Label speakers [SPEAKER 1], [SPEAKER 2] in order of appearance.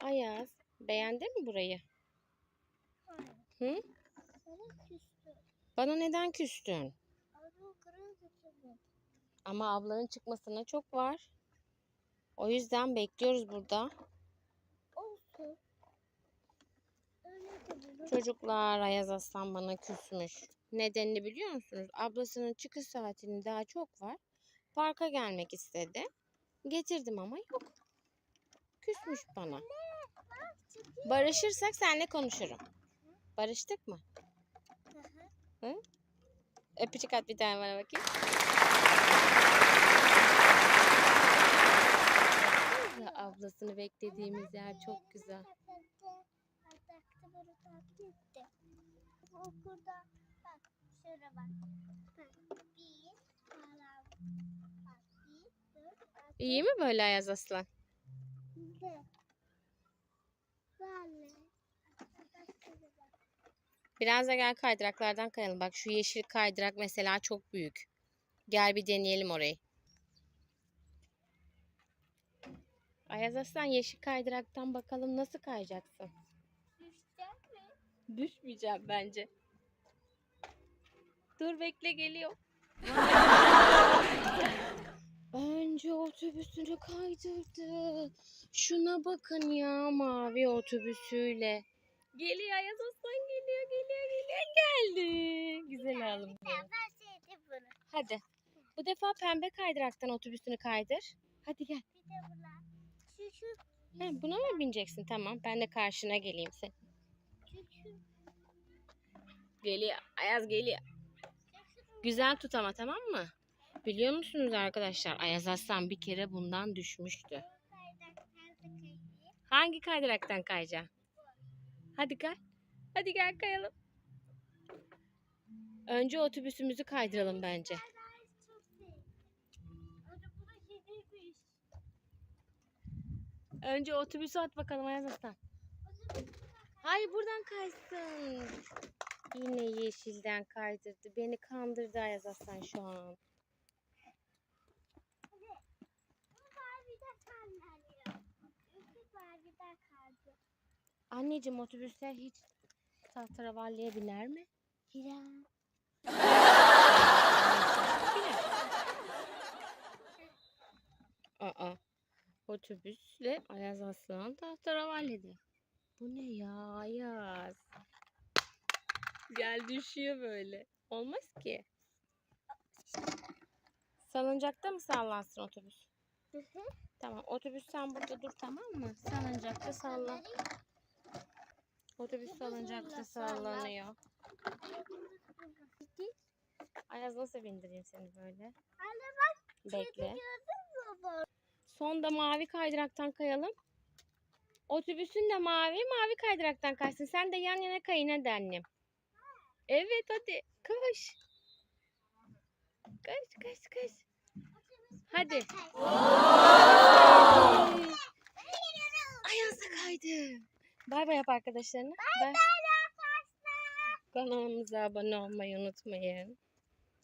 [SPEAKER 1] Ayaz, beğendin mi burayı?
[SPEAKER 2] Hayır.
[SPEAKER 1] Hı?
[SPEAKER 2] Sana küstüm.
[SPEAKER 1] Bana neden küstün?
[SPEAKER 2] Ablamı kırığa götürdüm.
[SPEAKER 1] Ama ablanın çıkmasına çok var. O yüzden bekliyoruz burada.
[SPEAKER 2] Olsun.
[SPEAKER 1] Çocuklar Ayaz Aslan bana küsmüş. Nedenini biliyor musunuz? Ablasının çıkış saatinin daha çok var. Parka gelmek istedi. Getirdim ama yok. Küsmüş bana. Barışırsak seninle konuşurum. Barıştık mı?
[SPEAKER 2] Hı.
[SPEAKER 1] Öpücük at bir tane bana bakayım. Ablasını beklediğimiz yer çok güzel.
[SPEAKER 2] Okulda bak şöyle bak.
[SPEAKER 1] İyi mi böyle Ayaz Aslan?
[SPEAKER 2] yedi. Böyle. Bak şöyle bak.
[SPEAKER 1] Biraz da gel kaydıraklardan kayalım. Bak şu yeşil kaydırak mesela çok büyük. Gel bir deneyelim orayı. Ayaz Aslan yeşil kaydıraktan bakalım nasıl kayacaksın?
[SPEAKER 2] Düşecek mi?
[SPEAKER 1] Düşmeyeceğim bence. Dur bekle geliyor. Önce otobüsünü kaydırdı. Şuna bakın ya mavi otobüsüyle. Geliyor Ayaz Aslan geliyor geliyor geliyor geldi. Güzel oğlum. Hadi. Bu defa pembe kaydıraktan otobüsünü kaydır. Hadi gel.
[SPEAKER 2] Bir de buna. Şu şu.
[SPEAKER 1] He, buna mı bineceksin? Tamam. Ben de karşına geleyim sen. Geliyor. Ayaz geliyor. Güzel tut ama tamam mı? Biliyor musunuz arkadaşlar? Ayaz Aslan bir kere bundan düşmüştü. Hangi kaydıraktan kayacaksın? Hadi gel. Hadi gel kayalım. Önce otobüsümüzü kaydıralım bence. Önce otobüsü at bakalım Ayaz Aslan. Hayır buradan kaysın. Yine yeşilden kaydırdı. Beni kandırdı Ayaz Aslan şu an. Anneciğim otobüsler hiç tahterevalliye biner mi?
[SPEAKER 2] Hira.
[SPEAKER 1] Aa. Otobüsle Ayaz Aslan tahterevalliede. Bu ne ya Ayaz? Gel düşüyor böyle. Olmaz ki. Salıncakta mı sallansın otobüs? Tamam otobüs sen burada dur tamam mı? Salıncakta sallan. Otobüs salıncakta sallanıyor. Ayaz nasıl bindireyim seni böyle?
[SPEAKER 2] Anne bak
[SPEAKER 1] Bekle.
[SPEAKER 2] gördün mü baba?
[SPEAKER 1] Son da mavi kaydıraktan kayalım. Otobüsün de mavi, mavi kaydıraktan kaysın. Sen de yan yana kayın hadi annem. Evet hadi koş. Koş koş koş. Hadi. Ayaz da kaydı. Bay bay yap arkadaşlarına. Bay bay. Kanalımıza abone olmayı unutmayın.